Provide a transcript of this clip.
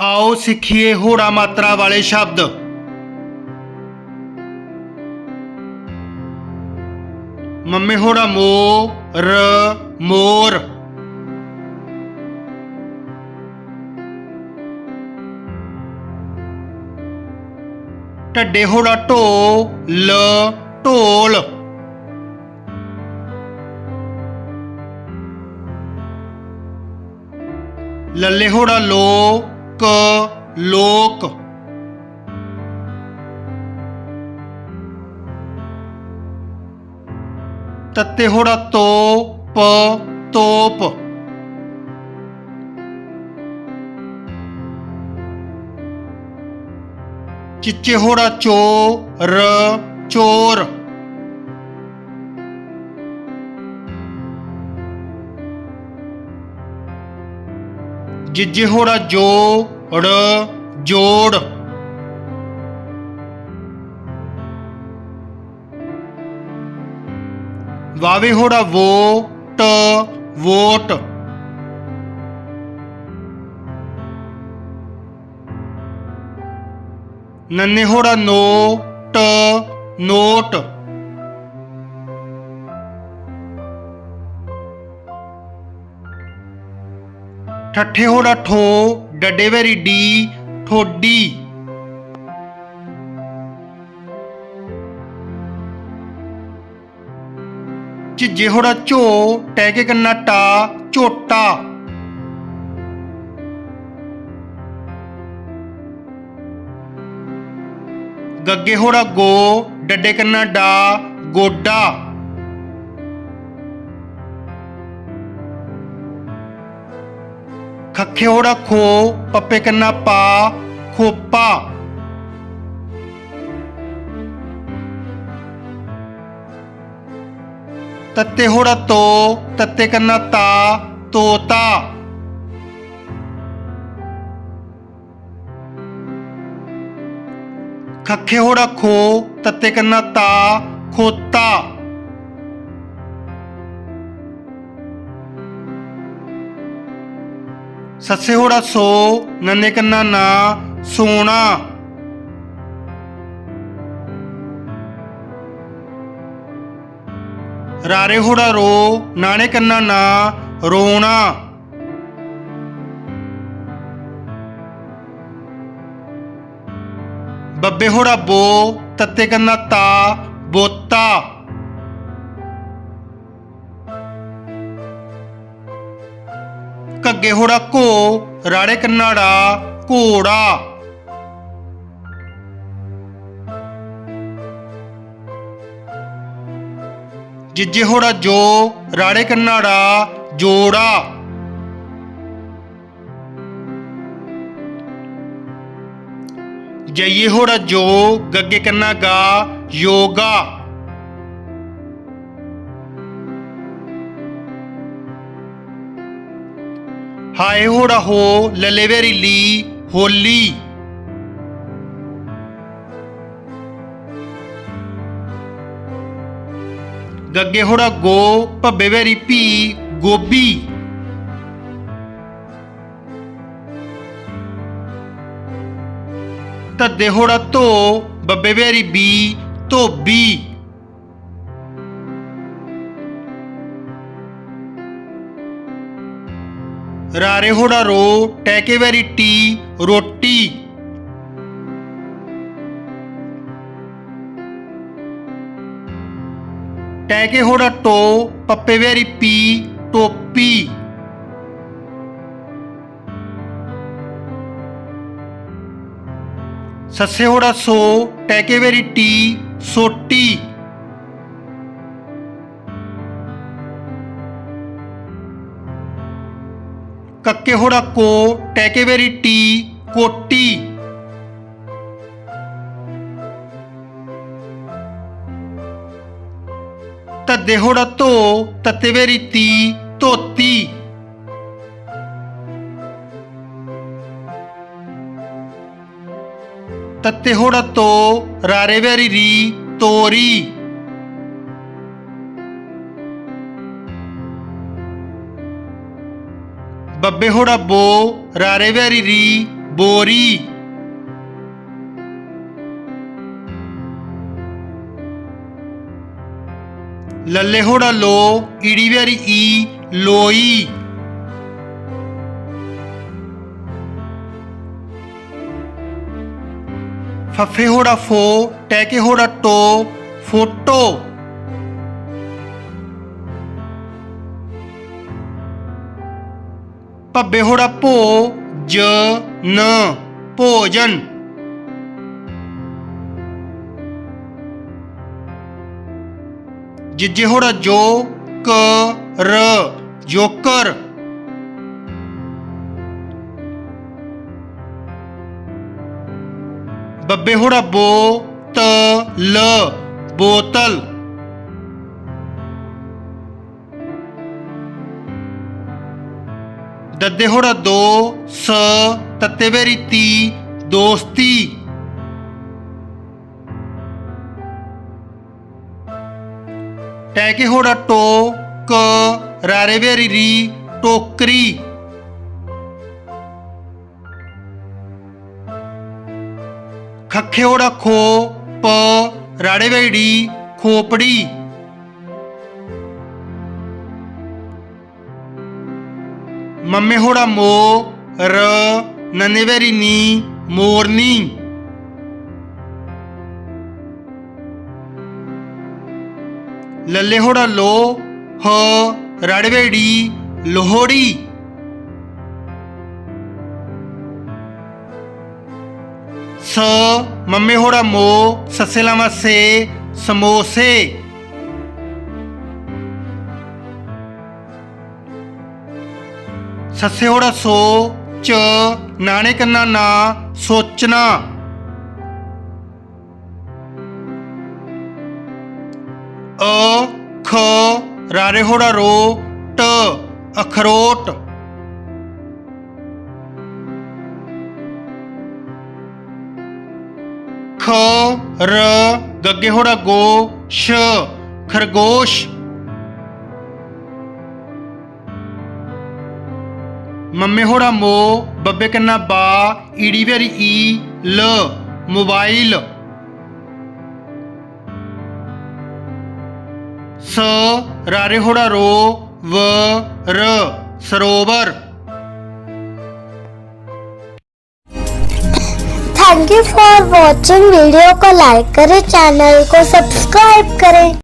ਆਓ ਸਿੱਖੀਏ ਹੋੜਾ ਮਾਤਰਾ ਵਾਲੇ ਸ਼ਬਦ। ਮੰਮੇ ਹੋੜਾ ਮੋ ਰ ਮੋਰ। ਢੱਡੇ ਹੋੜਾ ਢੋ ਲ ਢੋਲ। ਲੱਲੇ ਹੋੜਾ ਲੋ ਕ ਲੋਕ। ਤੱਤੇ ਹੋੜਾ ਤੋ ਪ ਤੋਪ। ਚਿੱਚੇ ਹੋੜਾ ਚੋ ਰ ਚੋਰ। ਜਿੱਜੇ ਹੋੜਾ ਜੋ, ੜ, ਜੋੜ। ਵਾਵੇ ਹੋੜਾ ਵੋ, ਟ, ਵੋਟ। ਨੰਨੇ ਹੋੜਾ ਨੋ, ਟ, ਨੋਟ। ਠੱਠੇ ਹੋੜਾ ਠੋ, ਡੱਡੇ ਵੈਰੀ ਡੀ, ਠੋਡੀ। ਝਿੱਜੇ ਹੋੜਾ ਝੋ ਟੈ ਕੇ ਕੰਨਾ ਟਾ, ਝੋਟਾ। ਗੱਗੇ ਹੋੜਾ ਗੋ, ਡੱਡੇ ਕੰਨਾ ਡਾ, ਗੋਡਾ। ਖੱਖੇ ਹੋੜਾ ਖੋ, ਪੱਪੇ ਕੰਨਾ ਪਾ, ਖੋਪਾ। ਤੱਤੇ ਹੋੜਾ ਤੋ, ਤੱਤੇ ਕੰਨਾ ਤਾ, ਤੋਤਾ। ਖੱਖੇ ਹੋੜਾ ਖੋ, ਤੱਤੇ ਕੰਨਾ ਤਾ, ਖੋਤਾ। ਸੱਸੇ ਹੋੜਾ ਸੋ, ਨੰਨੇ ਕੰਨਾ ਨਾ ਸੋਨਾ ਰਾਰੇ ਹੋੜਾ ਰੋ, ਨਾਣੇ ਕੰਨਾ ਨਾ ਰੋਣਾ। ਬੱਬੇ ਹੋੜਾ ਬੋ, ਤੱਤੇ ਕੰਨਾ ਤਾ ਬੋਤਾ। ਕੱਗੇ ਹੋੜਾ ਘੋ, ਰਾੜੇ ਕੰਨਾੜਾ ਘੋੜਾ। ਜਿੱਜੇ ਹੋੜਾ ਜੋ, ਰਾੜੇ ਕੰਨਾੜਾ ਜੋੜਾ। ਜਈਏ ਹੋੜਾ ਜੋ, ਗੱਗੇ ਕੰਨਾ ਗਾ, ਯੋਗਾ। ਹਾਏ ਹੋੜਾ ਹੋ ਲੱਲੇ ਵੇਰੀ ਲੀ, ਹੋਲੀ। ਗੱਗੇ ਹੋੜਾ ਗੋ, ਭੱਬੇ ਵੇਰੀ ਪੀ ਗੋਬੀ ਧੱਦੇ ਹੋੜਾ ਧੋ, ਬੱਬੇ ਵੇਰੀ ਬੀ, ਧੋਬੀ। ਰਾਰੇ ਹੋੜਾ ਰੋ, ਟੈਕੇ ਵੇਰੀ ਟੀ, ਰੋਟੀ। ਟੈਕੇ ਹੋੜਾ ਟੋ, ਪੱਪੇ ਵੇਰੀ ਪੀ, ਟੋਪੀ। ਸੱਸੇ ਹੋੜਾ ਸੋ, ਟੈਕੇ ਵੇਰੀ ਟੀ, ਸੋਟੀ। ਕੱਕੇ ਹੋੜਾ ਕੋ ਟੈਕੇ ਵੇਰੀ ਟੀ, ਕੋਟੀ। ਤੱਦੇ ਹੋੜਾ ਧੋ ਤੱਤੇ ਵੇਰੀ ਤੀ, ਧੋਤੀ। ਤੱਤੇ ਬੱਬੇ ਹੋੜਾ ਬੋ, ਰਾਰੇ ਵੈਰੀ ਰੀ, ਬੋਰੀ। ਲੱਲੇ ਹੋੜਾ ਲੋ, ਈੜੀ ਵੈਰੀ ਈ, ਲੋਈ। ਫੱਫੇ ਹੋੜਾ ਫੋ, ਟੈਕੇ ਹੋੜਾ ਟੋ, ਫੋਟੋ। ਪੱਬੇ ਹੋੜਾ ਭੋ ਜ ਨ ਭੋਜਨ। ਜਿੱਜੇ ਹੋੜਾ ਜੋ ਕ ਰ ਜੋਕਰ। ਬੱਬੇ ਹੋੜਾ ਬੋ ਤ ਲ ਬੋਤਲ। ਦੱਦੇ ਹੋੜਾ ਦੋ, ਸ ਤੱਤੇ ਵੇਰੀ ਤੀ, ਦੋਸਤੀ ਟੈਕੇ ਹੋੜਾ ਟੋ, ਕ ਰਾਰੇ ਵੇਰੀ ਰੀ, ਟੋਕਰੀ। ਖੱਖੇ ਹੋੜਾ ਖੋ, ਪ ਰਾੜੇ ਵੇੜੀ ਖੋਪੜੀ। ਮੰਮੇ ਹੋੜਾ ਮੋ, ਰ ਨਨੇ ਨੀ ਮੋਰਨੀ ਲੱਲੇ ਹੋੜਾ ਲੋ, ਹ, ਰੜਵੇੜੀ, ਲੋਹੜੀ। ਸ, ਮੰਮੇ ਹੋੜਾ ਮੋ, ਸੱਸੇ ਲਾਵਾ ਸੇ, ਸਮੋਸੇ। ਸੱਸੇ ਹੋੜਾ ਸੋ ਚ ਨਾਣੇ ਕੰਨਾ ਨਾ ਸੋਚਣਾ। ਅ, ਖ, ਰਾਰੇ ਹੋੜਾ ਰੋ, ਟ, ਅਖਰੋਟ। ਖ, ਰ, ਗੱਗੇ ਹੋੜਾ ਗੋ ਸ਼ ਖਰਗੋਸ਼। ਮੰਮੇ ਹੋੜਾ ਮੋ ਬੱਬੇ ਕੰਨਾ ਬਾ ਈੜੀ ਵੇਰੀ ਈ ਲ ਮੋਬਾਈਲ ਸ ਰਾਰੇ ਹੋੜਾ ਰੋ ਵ ਰ ਸਰੋਵਰ thank you for watching video को लाइक करें चैनल को सब्सक्राइब करें